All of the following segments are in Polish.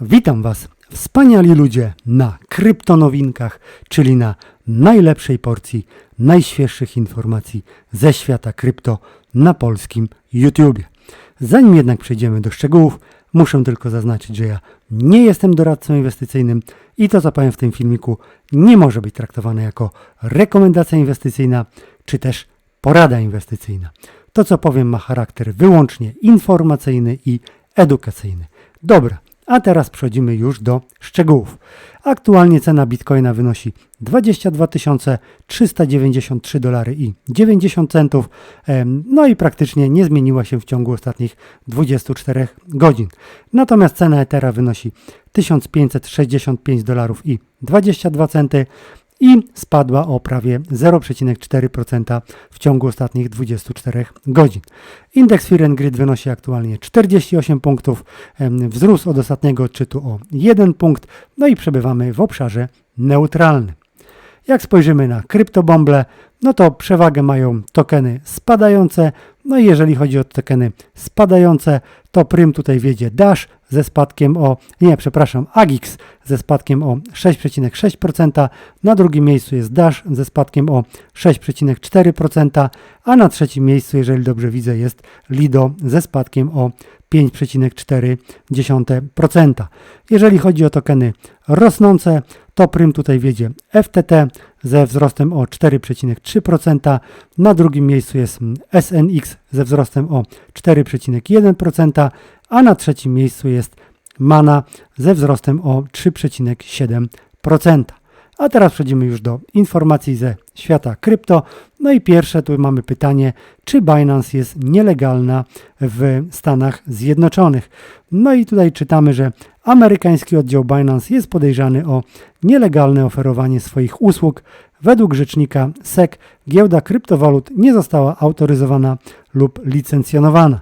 Witam Was, wspaniali ludzie, na kryptonowinkach, czyli na najlepszej porcji najświeższych informacji ze świata krypto na polskim YouTubie. Zanim jednak przejdziemy do szczegółów, muszę tylko zaznaczyć, że ja nie jestem doradcą inwestycyjnym i to, co powiem w tym filmiku, nie może być traktowane jako rekomendacja inwestycyjna czy też porada inwestycyjna. To, co powiem, ma charakter wyłącznie informacyjny i edukacyjny. Dobra, a teraz przechodzimy już do szczegółów. Aktualnie cena bitcoina wynosi 22 393 dolary i 90 centów, no i praktycznie nie zmieniła się w ciągu ostatnich 24 godzin. Natomiast cena Ethera wynosi 1565 dolarów i 22 centy i spadła o prawie 0,4% w ciągu ostatnich 24 godzin. Indeks Fear Greed wynosi aktualnie 48 punktów, wzrósł od ostatniego odczytu o 1 punkt, no i przebywamy w obszarze neutralnym. Jak spojrzymy na kryptobomble, no to przewagę mają tokeny spadające. No i jeżeli chodzi o tokeny spadające, to prym tutaj wiedzie Dash ze spadkiem o, nie, przepraszam, Agix ze spadkiem o 6,6%. Na drugim miejscu jest Dash ze spadkiem o 6,4%, a na trzecim miejscu, jeżeli dobrze widzę, jest Lido ze spadkiem o 5,4%. Jeżeli chodzi o tokeny rosnące, to prym tutaj wiedzie FTT ze wzrostem o 4,3%. Na drugim miejscu jest SNX ze wzrostem o 4,1%, a na trzecim miejscu jest Mana ze wzrostem o 3,7%. A teraz przechodzimy już do informacji ze świata krypto. No i pierwsze tu mamy pytanie, czy Binance jest nielegalna w Stanach Zjednoczonych. No i tutaj czytamy, że amerykański oddział Binance jest podejrzany o nielegalne oferowanie swoich usług. Według rzecznika SEC giełda kryptowalut nie została autoryzowana lub licencjonowana.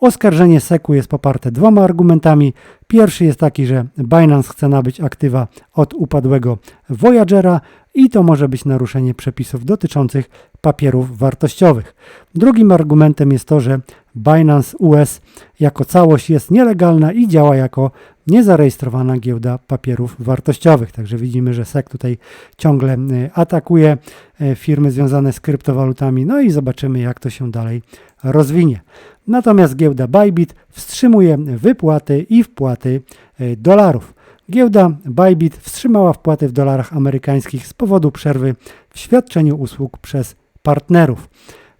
Oskarżenie SEC-u jest poparte dwoma argumentami. Pierwszy jest taki, że Binance chce nabyć aktywa od upadłego Voyagera i to może być naruszenie przepisów dotyczących papierów wartościowych. Drugim argumentem jest to, że Binance US jako całość jest nielegalna i działa jako niezarejestrowana giełda papierów wartościowych. Także widzimy, że SEC tutaj ciągle y, atakuje y, firmy związane z kryptowalutami. No i zobaczymy, jak to się dalej rozwinie. Natomiast giełda Bybit wstrzymuje wypłaty i wpłaty y, dolarów. Giełda Bybit wstrzymała wpłaty w dolarach amerykańskich z powodu przerwy w świadczeniu usług przez partnerów.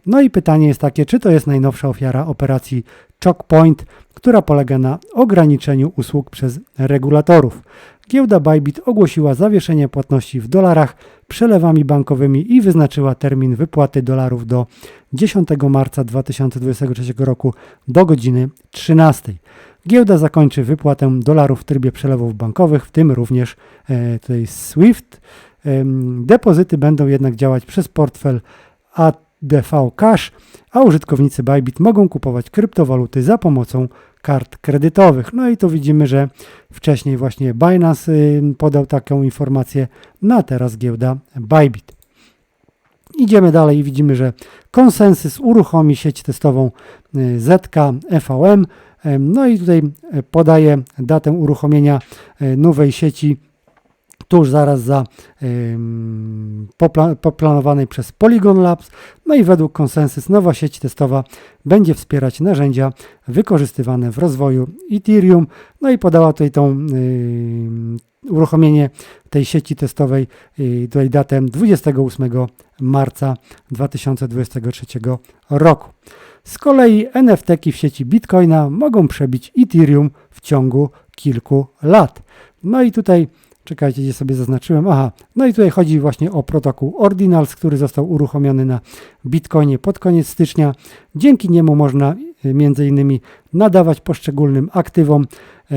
No i pytanie jest takie, czy to jest najnowsza ofiara operacji Chokepoint, która polega na ograniczeniu usług przez regulatorów. Giełda Bybit ogłosiła zawieszenie płatności w dolarach przelewami bankowymi i wyznaczyła termin wypłaty dolarów do 10 marca 2023 roku do godziny 13. Giełda zakończy wypłatę dolarów w trybie przelewów bankowych, w tym również e, tutaj SWIFT. E, depozyty będą jednak działać przez portfel ADV Cash, a użytkownicy Bybit mogą kupować kryptowaluty za pomocą kart kredytowych. No i tu widzimy, że wcześniej właśnie Binance y, podał taką informację, no a teraz giełda Bybit. Idziemy dalej i widzimy, że konsensys uruchomi sieć testową y, ZK EVM. No i tutaj podaje datę uruchomienia y, nowej sieci tuż zaraz za popla poplanowanej przez Polygon Labs. No i według konsensus nowa sieć testowa będzie wspierać narzędzia wykorzystywane w rozwoju Ethereum. No i podała tutaj tą uruchomienie tej sieci testowej yy, tutaj datę 28 marca 2023 roku. Z kolei NFT-ki w sieci Bitcoina mogą przebić Ethereum w ciągu kilku lat. No i tutaj Czekajcie, gdzie sobie zaznaczyłem. Aha, no i tutaj chodzi właśnie o protokół Ordinals, który został uruchomiony na Bitcoinie pod koniec stycznia. Dzięki niemu można e, między innymi nadawać poszczególnym aktywom, e,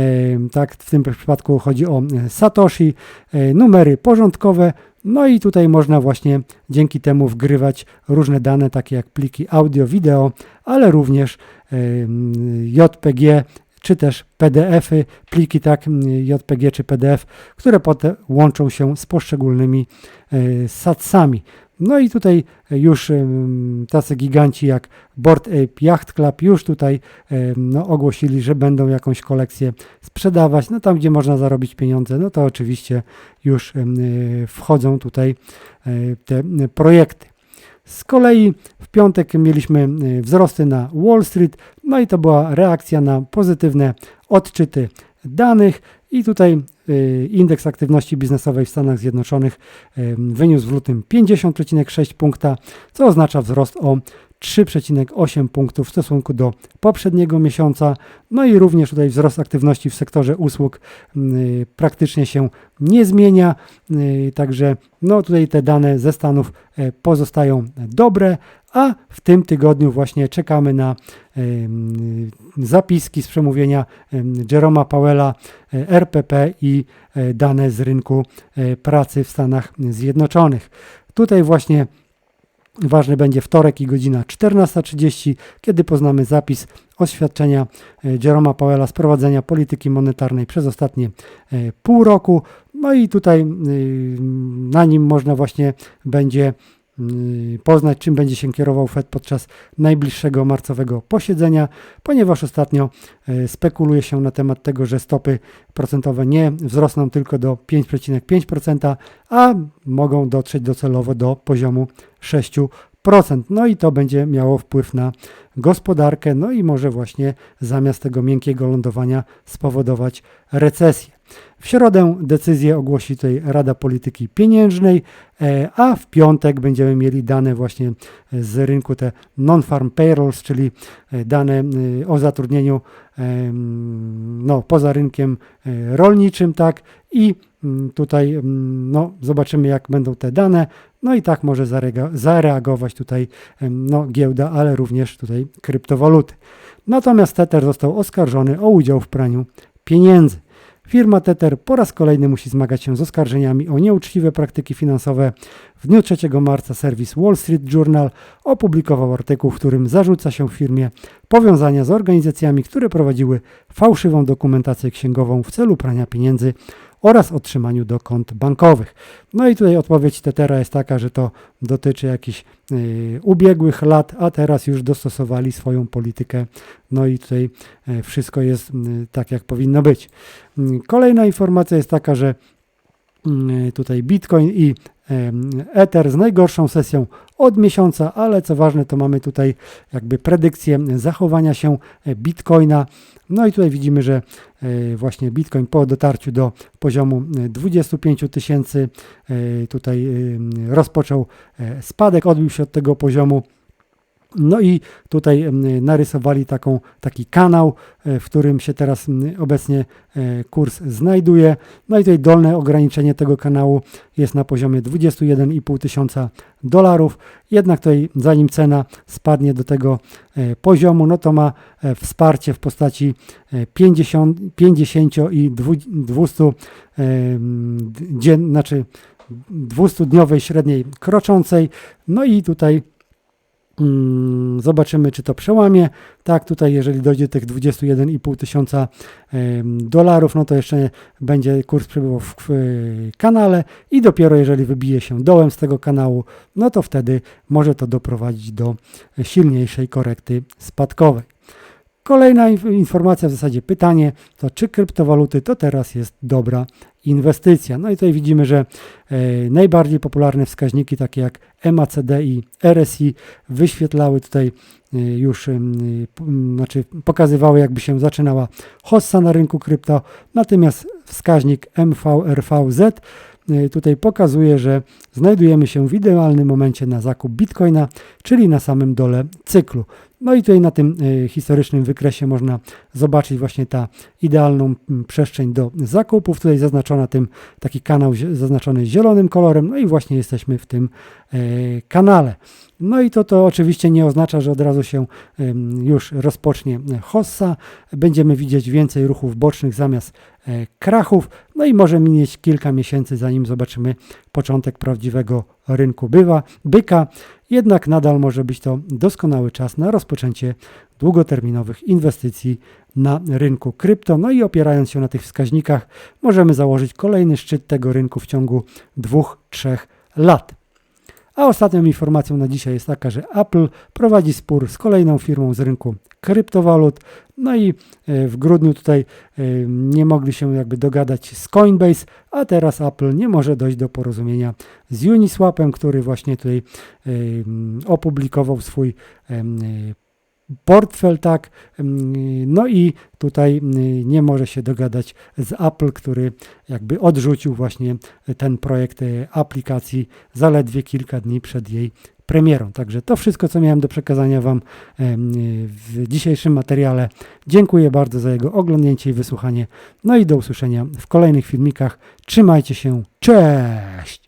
tak w tym przypadku chodzi o e, Satoshi, numery porządkowe, no i tutaj można właśnie dzięki temu wgrywać różne dane, takie jak pliki audio, wideo, ale również JPG, czy też PDF-y, pliki tak JPG czy PDF, które potem łączą się z poszczególnymi e, satsami. No i tutaj już em, tacy giganci jak Board Ape Yacht Club już tutaj em, no, ogłosili, że będą jakąś kolekcję sprzedawać. No tam, gdzie można zarobić pieniądze, no to oczywiście już wchodzą tutaj e, te projekty. Z kolei w piątek mieliśmy y, wzrosty na Wall Street, no i to była reakcja na pozytywne odczyty danych. I tutaj y, indeks aktywności biznesowej w Stanach Zjednoczonych y, wyniósł w lutym 50,6 punkta, co oznacza wzrost o 3,8 punktów w stosunku do poprzedniego miesiąca. No i również tutaj wzrost aktywności w sektorze usług y, praktycznie się nie zmienia. Y, Także no tutaj te dane ze Stanów e, pozostają dobre, a w tym tygodniu właśnie czekamy na em, zapiski z przemówienia em, Jeroma Powella, e, RPP i e, dane z rynku pracy w Stanach Zjednoczonych. Tutaj właśnie ważny będzie wtorek i godzina 14.30, kiedy poznamy zapis oświadczenia e, Jeroma Powella z prowadzenia polityki monetarnej przez ostatnie e, pół roku. No i tutaj y, na nim można właśnie będzie poznać, czym będzie się kierował Fed podczas najbliższego marcowego posiedzenia, ponieważ ostatnio y, spekuluje się na temat tego, że stopy procentowe nie wzrosną tylko do 5,5%, a mogą dotrzeć docelowo do poziomu 6%. No i to będzie miało wpływ na gospodarkę, no i może właśnie zamiast tego miękkiego lądowania spowodować recesję. W środę decyzję ogłosi tutaj Rada Polityki Pieniężnej, e, a w piątek będziemy mieli dane właśnie z rynku te non-farm payrolls, czyli e, dane e, o zatrudnieniu no, poza rynkiem e, rolniczym, tak, i tutaj no, zobaczymy jak będą te dane, no i tak może zareagować tutaj no, giełda, ale również tutaj kryptowaluty. Natomiast Tether został oskarżony o udział w praniu pieniędzy. Firma Tether po raz kolejny musi zmagać się z oskarżeniami o nieuczciwe praktyki finansowe. W dniu 3 marca serwis Wall Street Journal opublikował artykuł, w którym zarzuca się firmie powiązania z organizacjami, które prowadziły fałszywą dokumentację księgową w celu prania pieniędzy oraz otrzymaniu do kont bankowych. No i tutaj odpowiedź Tetera jest taka, że to dotyczy jakichś y, ubiegłych lat, a teraz już dostosowali swoją politykę. No i tutaj y, wszystko jest y, tak, jak powinno być. Y, Kolejna informacja jest taka, że y, tutaj Bitcoin i Ether z najgorszą sesją od miesiąca, ale co ważne, to mamy tutaj jakby predykcję zachowania się e, Bitcoina. No i tutaj widzimy, że e, właśnie Bitcoin po dotarciu do poziomu e, 25 tysięcy e, tutaj e, rozpoczął e, spadek, odbił się od tego poziomu. No i tutaj narysowali taką, taki kanał, e, w którym się teraz obecnie e, kurs znajduje. No i tutaj dolne ograniczenie tego kanału jest na poziomie 21,5 tysiąca dolarów. Jednak tutaj zanim cena spadnie do tego e, poziomu, no to ma wsparcie w postaci e, 50, 50 i dwu- 200 em, dzien, znaczy 200-dniowej średniej kroczącej. No i tutaj Zobaczymy, czy to przełamie. Tak, tutaj jeżeli dojdzie tych 21,5 tysiąca dolarów, no to jeszcze będzie kurs przebywał w, y, kanale i dopiero jeżeli wybije się dołem z tego kanału, no to wtedy może to doprowadzić do silniejszej korekty spadkowej. Kolejna inf- informacja, w zasadzie pytanie, to czy kryptowaluty to teraz jest dobra inwestycja? No i tutaj widzimy, że e, najbardziej popularne wskaźniki takie jak MACD i RSI wyświetlały tutaj e, już, m, znaczy pokazywały jakby się zaczynała hossa na rynku krypto, natomiast wskaźnik MVRVZ e, tutaj pokazuje, że znajdujemy się w idealnym momencie na zakup bitcoina, czyli na samym dole cyklu. No i tutaj na tym e, historycznym wykresie można zobaczyć właśnie ta idealną przestrzeń do zakupów. Tutaj zaznaczona tym taki kanał zaznaczony zielonym kolorem. No i właśnie jesteśmy w tym e, kanale. No i to, to oczywiście nie oznacza, że od razu się już rozpocznie hossa. Będziemy widzieć więcej ruchów bocznych zamiast krachów. No i może minąć kilka miesięcy, zanim zobaczymy początek prawdziwego rynku bywa, byka. Jednak nadal może być to doskonały czas na rozpoczęcie długoterminowych inwestycji na rynku krypto. No i opierając się na tych wskaźnikach, możemy założyć kolejny szczyt tego rynku w ciągu 2-3 lat. A ostatnią informacją na dzisiaj jest taka, że Apple prowadzi spór z kolejną firmą z rynku kryptowalut. No i e, w grudniu tutaj e, nie mogli się jakby dogadać z Coinbase, a teraz Apple nie może dojść do porozumienia z Uniswapem, który właśnie tutaj e, opublikował swój portfel, tak. em, No i tutaj m, nie może się dogadać z Apple, który jakby odrzucił właśnie ten projekt e, aplikacji zaledwie kilka dni przed jej premierą. Także to wszystko, co miałem do przekazania Wam em, w dzisiejszym materiale. Dziękuję bardzo za jego oglądnięcie i wysłuchanie. No i do usłyszenia w kolejnych filmikach. Trzymajcie się. Cześć!